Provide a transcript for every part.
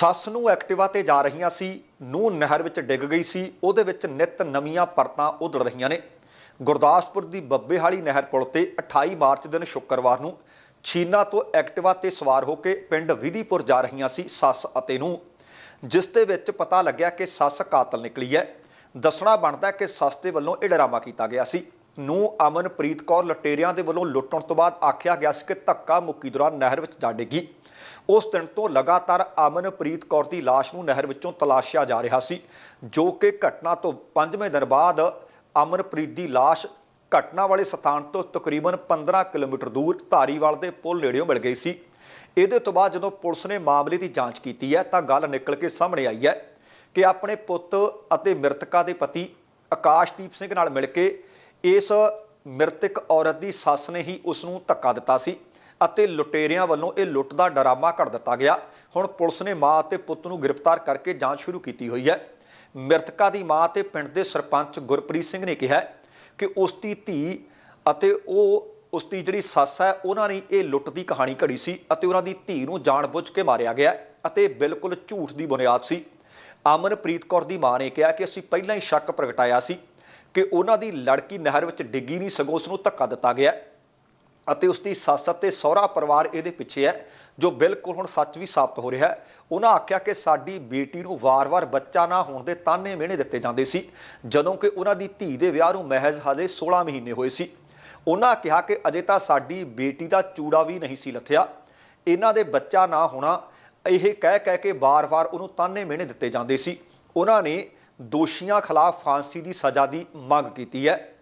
ਸੱਸ ਨੂੰ ਐਕਟਿਵਾ ਤੇ ਜਾ ਰਹੀਆਂ ਸੀ ਨੂੰ ਨਹਿਰ ਵਿੱਚ ਡਿੱਗ ਗਈ ਸੀ, ਉਹਦੇ ਵਿੱਚ ਨਿਤ ਨਵੀਆਂ ਪਰਤਾਂ ਉਧੜ ਰਹੀਆਂ ਨੇ। ਗੁਰਦਾਸਪੁਰ ਦੀ ਬੱਬੇਹਾਲੀ ਨਹਿਰ ਪੁਲ ਤੇ 28 ਮਾਰਚ ਦਿਨ ਸ਼ੁੱਕਰਵਾਰ ਨੂੰ ਛੀਨਾ ਤੋਂ ਐਕਟਿਵਾ ਤੇ ਸਵਾਰ ਹੋ ਕੇ ਪਿੰਡ ਵਿਧੀਪੁਰ ਜਾ ਰਹੀਆਂ ਸੀ ਸੱਸ ਅਤੇ ਨੂੰ ਜਿਸ ਦੇ ਵਿੱਚ ਪਤਾ ਲੱਗਿਆ ਕਿ ਸੱਸ ਕਾਤਲ ਨਿਕਲੀ ਹੈ। ਦੱਸਣਾ ਬਣਦਾ ਕਿ ਸੱਸ ਦੇ ਵੱਲੋਂ ਇਹ ਡਰਾਮਾ ਕੀਤਾ ਗਿਆ ਸੀ। ਨੂੰ ਅਮਨਪ੍ਰੀਤ ਕੌਰ ਲਟੇਰਿਆਂ ਦੇ ਵੱਲੋਂ ਲੁੱਟਣ ਤੋਂ ਬਾਅਦ ਆਖਿਆ ਗਿਆ ਸੀ ਕਿ ਧੱਕਾ ਮੁੱਕੀ ਦੌਰਾਨ ਨਹਿਰ ਵਿੱਚ ਜਾ ਡਿੱਗੀ। ਉਸ ਦਿਨ ਤੋਂ ਲਗਾਤਾਰ ਅਮਨਪ੍ਰੀਤ ਕੌਰ ਦੀ ਲਾਸ਼ ਨੂੰ ਨਹਿਰ ਵਿੱਚੋਂ ਤਲਾਸ਼ਿਆ ਜਾ ਰਿਹਾ ਸੀ, ਜੋ ਕਿ ਘਟਨਾ ਤੋਂ 5ਵੇਂ ਦਿਨ ਬਾਅਦ ਅਮਨਪ੍ਰੀਤ ਦੀ ਲਾਸ਼ ਘਟਨਾ ਵਾਲੇ ਸਥਾਨ ਤੋਂ ਤਕਰੀਬਨ 15 ਕਿਲੋਮੀਟਰ ਦੂਰ ਧਾਰੀਵਾਲ ਦੇ ਪੁਲ ਨੇੜਿਓਂ ਮਿਲ ਗਈ ਸੀ। ਇਹਦੇ ਤੋਂ ਬਾਅਦ ਜਦੋਂ ਪੁਲਿਸ ਨੇ ਮਾਮਲੇ ਦੀ ਜਾਂਚ ਕੀਤੀ ਹੈ, ਤਾਂ ਗੱਲ ਨਿਕਲ ਕੇ ਸਾਹਮਣੇ ਆਈ ਹੈ ਕਿ ਆਪਣੇ ਪੁੱਤ ਅਤੇ ਮ੍ਰਿਤਕਾ ਦੇ ਪਤੀ ਆਕਾਸ਼ਦੀਪ ਸਿੰਘ ਨਾਲ ਮਿਲ ਕੇ ਇਸ ਮ੍ਰਿਤਕ ਔਰਤ ਦੀ ਸੱਸ ਨੇ ਹੀ ਉਸ ਨੂੰ ਧੱਕਾ ਦਿੱਤਾ ਸੀ। ਅਤੇ ਲੁਟੇਰਿਆਂ ਵੱਲੋਂ ਇਹ ਲੁੱਟ ਦਾ ਡਰਾਮਾ ਕਰ ਦਿੱਤਾ ਗਿਆ। ਹੁਣ ਪੁਲਿਸ ਨੇ ਮਾਂ ਅਤੇ ਪੁੱਤ ਨੂੰ ਗ੍ਰਿਫਤਾਰ ਕਰਕੇ ਜਾਂਚ ਸ਼ੁਰੂ ਕੀਤੀ ਹੋਈ ਹੈ। ਮ੍ਰਿਤਕਾ ਦੀ ਮਾਂ ਤੇ ਪਿੰਡ ਦੇ ਸਰਪੰਚ ਗੁਰਪ੍ਰੀਤ ਸਿੰਘ ਨੇ ਕਿਹਾ ਕਿ ਉਸ ਦੀ ਧੀ ਅਤੇ ਉਹ ਉਸ ਦੀ ਜਿਹੜੀ ਸੱਸ ਹੈ, ਉਹਨਾਂ ਨੇ ਇਹ ਲੁੱਟ ਦੀ ਕਹਾਣੀ ਘੜੀ ਸੀ ਅਤੇ ਉਹਨਾਂ ਦੀ ਧੀ ਨੂੰ ਜਾਣਬੁੱਝ ਕੇ ਮਾਰਿਆ ਗਿਆ ਅਤੇ ਬਿਲਕੁਲ ਝੂਠ ਦੀ ਬੁਨਿਆਦ ਸੀ। ਅਮਨਪ੍ਰੀਤ ਕੌਰ ਦੀ ਮਾਂ ਨੇ ਕਿਹਾ ਕਿ ਅਸੀਂ ਪਹਿਲਾਂ ਹੀ ਸ਼ੱਕ ਪ੍ਰਗਟਾਇਆ ਸੀ ਕਿ ਉਹਨਾਂ ਦੀ ਲੜਕੀ ਨਹਿਰ ਵਿੱਚ ਡਿੱਗੀ ਨਹੀਂ ਸਗੋਂ ਉਸ ਨੂੰ ਧੱਕਾ ਦਿੱਤਾ ਗਿਆ। ਅਤੇ ਉਸ ਦੀ ਸੱਸ ਅਤੇ ਸਹੁਰਾ ਪਰਿਵਾਰ ਇਹਦੇ ਪਿੱਛੇ ਹੈ, ਜੋ ਬਿਲਕੁਲ ਹੁਣ ਸੱਚ ਵੀ ਸਾਬਤ ਹੋ ਰਿਹਾ ਹੈ। ਉਹਨਾਂ ਆਖਿਆ ਕਿ ਸਾਡੀ ਬੇਟੀ ਨੂੰ ਵਾਰ-ਵਾਰ ਬੱਚਾ ਨਾ ਹੋਣ ਦੇ ਤਾਨੇ ਮਿਹਣੇ ਦਿੱਤੇ ਜਾਂਦੇ ਸੀ, ਜਦੋਂ ਕਿ ਉਹਨਾਂ ਦੀ ਧੀ ਦੇ ਵਿਆਹ ਨੂੰ ਮਹਿਜ਼ ਹਜੇ 16 ਮਹੀਨੇ ਹੋਏ ਸੀ। ਉਹਨਾਂ ਕਿਹਾ ਕਿ ਅਜੇ ਤਾਂ ਸਾਡੀ ਬੇਟੀ ਦਾ ਚੂੜਾ ਵੀ ਨਹੀਂ ਸੀ ਲੱਥਿਆ। ਇਹਨਾਂ ਦੇ ਬੱਚਾ ਨਾ ਹੋਣਾ, ਇਹ ਕਹਿ ਕਹਿ ਕੇ ਵਾਰ-ਵਾਰ ਉਹਨੂੰ ਤਾਨੇ ਮਿਹਣੇ ਦਿੱਤੇ ਜਾਂਦੇ ਸੀ। ਉਹਨਾਂ ਨੇ ਦੋਸ਼ੀਆਂ ਖਿਲਾਫ ਫਾਂਸੀ ਦੀ ਸਜ਼ਾ ਦੀ ਮੰਗ ਕੀਤੀ ਹੈ।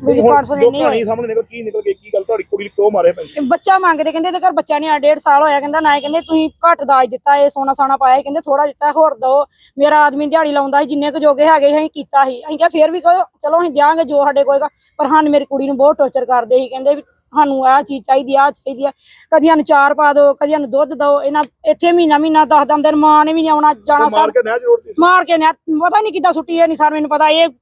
ਜੋ ਨਹੀਂ ਹੋਏ ਕਹਾਣੀ ਸਾਹਮਣੇ ਨਿਕਲ ਕੀ ਨਿਕਲ ਗਈ ਕੀ ਗੱਲ ਤੁਹਾਡੀ ਕੁੜੀ ਨੂੰ ਕਿਉਂ ਮਾਰੇ ਪੈਂਦੇ? ਇਹ ਬੱਚਾ ਮੰਗਦੇ ਕਹਿੰਦੇ ਇਹਦੇ ਘਰ ਬੱਚਾ ਨਹੀਂ ਆ ਡੇਢ ਸਾਲ ਹੋਇਆ ਕਹਿੰਦਾ ਨਾ ਇਹ ਕਹਿੰਦੇ ਤੁਸੀਂ ਘੱਟ ਦਾਜ ਦਿੱਤਾ ਇਹ ਸੋਨਾ ਸਾਨਾ ਪਾਇਆ ਇਹ ਕਹਿੰਦੇ ਥੋੜਾ ਦਿੱਤਾ ਹੋਰ ਦੋ ਮੇਰਾ ਆਦਮੀ ਦਿਹਾੜੀ ਲਾਉਂਦਾ ਸੀ ਜਿੰਨੇ ਕੁ ਜੋਗੇ ਹੈਗੇ ਸੀ ਅਸੀਂ ਕੀਤਾ ਸੀ। ਅਸੀਂ ਕਿਹਾ ਫੇਰ ਵੀ ਕਹੋ ਚਲੋ ਅਸੀਂ ਦਿਆਂਗੇ ਜੋ ਸਾਡੇ ਕੋਲਗਾ ਪਰ ਸਾਨੂੰ ਮੇਰੀ ਕੁੜੀ ਨੂੰ ਬਹੁਤ ਟੌਰਚਰ ਕਰਦੇ ਸੀ ਕਹਿੰਦੇ ਵੀ ਸਾਨੂੰ ਆਹ ਚੀਜ਼ ਚਾਹੀਦੀ ਆ ਆਹ ਚਾਹੀਦੀ ਆ। ਕਦੀ ਸਾਨੂੰ ਚਾਰ ਪਾ ਦਿਓ ਕਦੀ ਸਾਨੂੰ ਦੁੱਧ ਦਿਓ ਇਹਨਾਂ ਇੱਥੇ ਮਹੀਨਾ ਮਹੀਨਾ ਦਸ ਦਸ ਦਿਨ ਮਾਂ ਨੇ ਵੀ ਨਹੀਂ ਆਉਣਾ ਜਾਣਾ ਮਾਰ ਕੇ ਨਹਿਰ ਜੋੜਦੀ ਸੀ। ਮਾਰ ਕੇ ਨੇ ਪਤਾ ਨਹੀਂ ਕਿੱਦਾਂ ਸੁੱਟੀ ਇਹ ਨਹੀਂ ਸਰ ਮੈਨੂੰ ਪਤਾ ਇਹ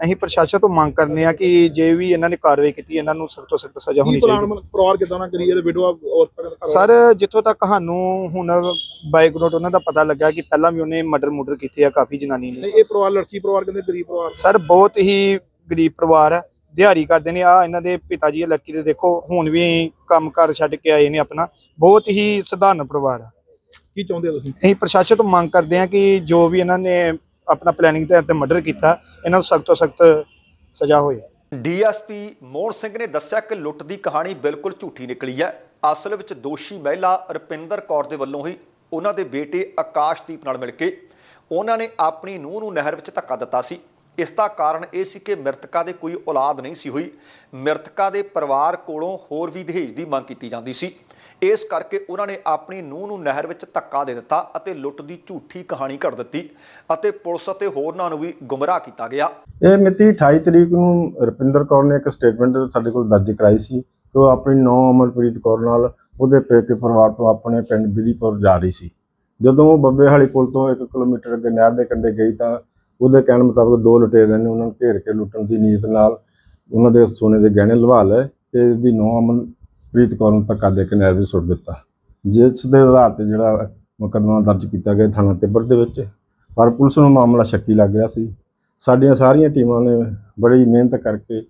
ਅਸੀਂ ਪ੍ਰਸ਼ਾਸਨ ਤੋਂ ਮੰਗ ਕਰਨੇ ਆ ਕਿ ਜੇ ਵੀ ਇਹਨਾਂ ਨੇ ਕਾਰਵਾਈ ਕੀਤੀ ਇਹਨਾਂ ਨੂੰ ਸਖਤ ਤੋਂ ਸਖਤ ਸਜ਼ਾ ਹੋਣੀ ਚਾਹੀਦੀ। ਮਤਲਬ ਪਰਿਵਾਰ ਕਿਦਾਂ ਨਾ ਕਰੀਏ ਤੇ ਵਿਡਵਾ ਔਰਤਾਂ ਸਰ ਜਿੱਥੋਂ ਤੱਕ ਸਾਨੂੰ ਹੁਣ ਬਾਇਗਨੋਟ ਉਹਨਾਂ ਦਾ ਪਤਾ ਲੱਗਾ ਕਿ ਪਹਿਲਾਂ ਵੀ ਉਹਨੇ ਮਰਡਰ ਮੁਰਡਰ ਕੀਤੇ ਆ ਕਾਫੀ ਜਨਾਨੀ ਨੇ। ਇਹ ਪਰਿਵਾਰ ਲੜਕੀ ਪਰਿਵਾਰ ਕਹਿੰਦੇ ਗਰੀਬ ਪਰਿਵਾਰ। ਸਰ ਬਹੁਤ ਹੀ ਗਰੀਬ ਪਰਿਵਾਰ ਹੈ ਦਿਹਾੜੀ ਕਰਦੇ ਨੇ। ਆ ਇਹਨਾਂ ਦੇ ਪਿਤਾ ਜੀ ਲੜਕੀ ਦੇ ਦੇਖੋ ਹੁਣ ਵੀ ਕੰਮਕਾਰ ਛੱਡ ਕੇ ਆਏ ਨੇ ਆਪਣਾ। ਬਹੁਤ ਹੀ ਸਧਾਰਨ ਪਰਿਵਾਰ ਹੈ ਕੀ ਚਾਹੁੰਦੇ ਹੋ ਤੁਸੀਂ? ਅਸੀਂ ਪ੍ਰਸ਼ਾਸਨ ਤੋਂ ਮੰਗ ਕਰਦੇ ਹਾਂ ਕਿ ਜੋ ਵੀ ਇਹਨਾਂ ਨੇ ਆਪਣਾ ਪਲੈਨਿੰਗ ਦੇ ਤੇ ਮਰਡਰ ਕੀਤਾ, ਇਹਨਾਂ ਨੂੰ ਸਖਤ ਤੋਂ ਸਖਤ ਸਜ਼ਾ ਹੋਏ ਡੀਐਸਪੀ ਮੋਹਨ ਸਿੰਘ ਨੇ ਦੱਸਿਆ ਕਿ ਲੁੱਟ ਦੀ ਕਹਾਣੀ ਬਿਲਕੁਲ ਝੂਠੀ ਨਿਕਲੀ ਹੈ। ਅਸਲ ਵਿੱਚ ਦੋਸ਼ੀ ਮਹਿਲਾ ਰੁਪਿੰਦਰ ਕੌਰ ਦੇ ਵੱਲੋਂ ਹੀ ਉਹਨਾਂ ਦੇ ਬੇਟੇ ਆਕਾਸ਼ਦੀਪ ਨਾਲ ਮਿਲ ਕੇ ਉਹਨਾਂ ਨੇ ਆਪਣੀ ਨੂੰਹ ਨੂੰ ਨਹਿਰ ਵਿੱਚ ਧੱਕਾ ਦਿੱਤਾ ਸੀ। ਇਸ ਦਾ ਕਾਰਨ ਇਹ ਸੀ ਕਿ ਮ੍ਰਿਤਕਾ ਦੇ ਕੋਈ ਔਲਾਦ ਨਹੀਂ ਸੀ ਹੋਈ। ਮ੍ਰਿਤਕਾ ਦੇ ਪਰਿਵਾਰ ਕੋਲੋਂ ਹੋਰ ਵੀ ਦਹੇਜ ਦੀ ਮੰਗ ਕੀਤੀ ਜਾਂਦੀ ਸੀ। ਇਸ ਕਰਕੇ ਉਹਨਾਂ ਨੇ ਆਪਣੀ ਨੂੰਹ ਨੂੰ ਨਹਿਰ ਵਿੱਚ ਧੱਕਾ ਦੇ ਦਿੱਤਾ ਅਤੇ ਲੁੱਟ ਦੀ ਝੂਠੀ ਕਹਾਣੀ ਘੜ ਦਿੱਤੀ ਅਤੇ ਪੁਲਿਸ ਅਤੇ ਹੋਰਨਾਂ ਨੂੰ ਵੀ ਗੁੰਮਰਾਹ ਕੀਤਾ ਗਿਆ। ਇਹ ਮਿਤੀ 28 ਤਰੀਕ ਨੂੰ ਰੁਪਿੰਦਰ ਕੌਰ ਨੇ ਇੱਕ ਸਟੇਟਮੈਂਟ ਸਾਡੇ ਕੋਲ ਦਰਜ ਕਰਾਈ ਸੀ ਕਿ ਉਹ ਆਪਣੀ ਨੌ ਅਮਰਪ੍ਰੀਤ ਕੌਰ ਨਾਲ ਉਹਦੇ ਪੇਕੇ ਪਰਿਵਾਰ ਤੋਂ ਆਪਣੇ ਪਿੰਡ ਬਿਧੀਪੁਰ ਜਾ ਰਹੀ ਸੀ। ਜਦੋਂ ਉਹ ਬੱਬੇਹਾਲੀ ਪੁਲ ਤੋਂ 1 ਕਿਲੋਮੀਟਰ ਅੱਗੇ ਨਹਿਰ ਦੇ ਕੰਢੇ ਗਈ ਤਾਂ ਉਹਦੇ ਕਹਿਣ ਮੁਤਾਬਕ ਦੋ ਲੁਟੇਰਿਆਂ ਨੇ ਉਹਨਾਂ ਨੂੰ ਘੇਰ ਕੇ ਲੁੱਟਣ ਦੀ ਨੀਅਤ ਨਾਲ ਉਹਨਾਂ ਦੇ ਸੋਨੇ ਦੇ ਗਹਿਣੇ ਲਵਾ ਲਏ ਤੇ ਇਹਦੀ ਨੌ ਪ੍ਰੀਤ ਕੌਰ ਨੂੰ ਧੱਕਾ ਦੇ ਕੇ ਨਹਿਰ ਵਿੱਚ ਸੁੱਟ ਦਿੱਤਾ। ਜਿਸ ਦੇ ਆਧਾਰ ਤੇ ਜਿਹੜਾ ਮੁਕੱਦਮਾ ਦਰਜ ਕੀਤਾ ਗਿਆ ਥਾਣਾ ਤਿੱਬੜ ਦੇ ਵਿੱਚ, ਪਰ ਪੁਲਿਸ ਨੂੰ ਮਾਮਲਾ ਸ਼ੱਕੀ ਲੱਗ ਰਿਹਾ ਸੀ। ਸਾਡੀਆਂ ਸਾਰੀਆਂ ਟੀਮਾਂ ਨੇ ਬੜੀ ਮਿਹਨਤ ਕਰਕੇ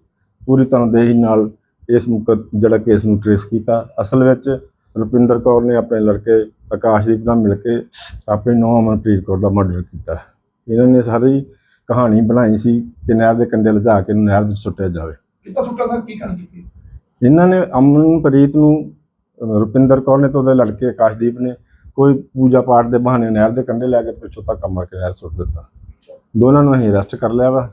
ਪੂਰੀ ਤਨਦੇਹੀ ਨਾਲ ਇਸ ਮੁਕੱਦ, ਜਿਹੜਾ ਕੇਸ ਨੂੰ ਟ੍ਰੇਸ ਕੀਤਾ। ਅਸਲ ਵਿੱਚ ਰੁਪਿੰਦਰ ਕੌਰ ਨੇ ਆਪਣੇ ਲੜਕੇ ਆਕਾਸ਼ਦੀਪ ਨਾਲ ਮਿਲ ਕੇ ਆਪਣੀ ਨੌਂ ਅਮਨਪ੍ਰੀਤ ਕੌਰ ਦਾ ਮਰਡਰ ਕੀਤਾ। ਇਹਨਾਂ ਨੇ ਸਾਰੀ ਕਹਾਣੀ ਬਣਾਈ ਸੀ ਕਿ ਨਹਿਰ ਦੇ ਕੰਢੇ ਲਿਜਾ ਕੇ ਇਹਨੂੰ ਨਹਿਰ ਵਿੱਚ ਸੁੱਟਿਆ ਜਾਵੇ। ਕਿੱਦਾਂ ਸੁੱਟਾ ਸਰ? ਕੀ ਕਰਨ ਕੀਤੀ? ਇਹਨਾਂ ਨੇ ਅਮਨਪ੍ਰੀਤ ਨੂੰ ਰੁਪਿੰਦਰ ਕੌਰ ਨੇ ਤੇ ਉਹਦੇ ਲੜਕੇ ਆਕਾਸ਼ਦੀਪ ਨੇ ਕੋਈ ਪੂਜਾ ਪਾਠ ਦੇ ਬਹਾਨੇ ਨਹਿਰ ਦੇ ਕੰਢੇ ਲੈ ਕੇ ਪਿੱਛੋਂ ਧੱਕਾ ਮਾਰ ਕੇ ਨਹਿਰ ਸੁੱਟ ਦਿੱਤਾ। ਦੋਨਾਂ ਨੂੰ ਅਸੀਂ ਅਰੈਸਟ ਕਰ ਲਿਆ ਵਾ।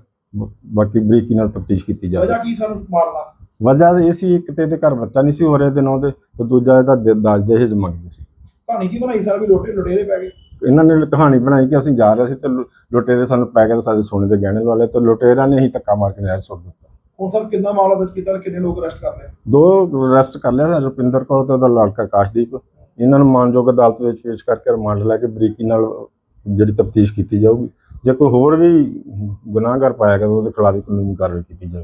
ਬਾਕੀ ਬਰੀਕੀ ਨਾਲ ਤਫਤੀਸ਼ ਕੀਤੀ ਜਾ ਰਹੀ ਵਜ੍ਹਾ ਕੀ ਸਾਨੂੰ ਮਾਰਨਾ ਵਜ੍ਹਾ ਇਹ ਸੀ ਇੱਕ ਤੇ ਇਹਦੇ ਘਰ ਬੱਚਾ ਨਹੀਂ ਸੀ ਹੋ ਰਿਹਾ ਦੇ ਨਾਂ ਦੇ ਤੇ ਦੂਜਾ ਇਹਦਾ ਦ- ਦਾਜ ਦਹੇਜ ਮੰਗਦੇ ਸੀ। ਕਹਾਣੀ ਕੀ ਬਣਾਈ ਸਰ? ਵੀ ਲੋਟੇ ਲੁਟੇਰੇ ਪੈ ਗਏ। ਇਹਨਾਂ ਨੇ ਕਹਾਣੀ ਬਣਾਈ ਕਿ ਅਸੀਂ ਜਾ ਰਹੇ ਸੀ ਤੇ ਲੁ- ਲੁਟੇਰੇ ਸਾਨੂੰ ਪੈ ਤੇ ਸਾਡੇ ਸੋਨੇ ਦੇ ਗਹਿਣੇ ਲਵਾ ਲਏ ਤੇ ਲੁਟੇਰਾਂ ਨੇ ਹੀ ਧੱਕਾ ਮਾਰ ਕੇ ਨਹਿਰ ਸੁੱਟ ਦਿੱਤਾ। ਹੁਣ ਸਰ ਕਿੰਨਾ ਮਾਮਲਾ ਦਰਜ ਕੀਤਾ ਤੇ ਕਿੰਨੇ ਲੋਕ ਅਰੈਸਟ ਕਰ ਲਏ? ਦੋ ਅਰੈਸਟ ਕਰ ਲਿਆ ਰੁਪਿੰਦਰ ਕੌਰ ਤੇ ਉਹਦਾ ਲੜਕਾ ਆਕਾਸ਼ਦੀਪ। ਇਹਨਾਂ ਨੂੰ ਮਾਨਯੋਗ ਅਦਾਲਤ ਵਿੱਚ ਪੇਸ਼ ਕਰਕੇ ਰਿਮਾਂਡ ਲੈ ਕੇ ਬਰੀਕੀ ਨਾਲ ਜਿਹੜੀ ਤਫਤੀਸ਼ ਕੀਤੀ ਜਾਊਗੀ। ਜੇ ਕੋਈ ਹੋਰ ਵੀ ਗੁਨਾਹਗਰ ਪਾਇਆ ਗਿਆ ਤਾਂ ਉਹਦੇ ਖਿਲਾਫ ਵੀ ਕਾਨੂੰਨੀ ਕਾਰਵਾਈ ਕੀਤੀ ਜਾਵੇ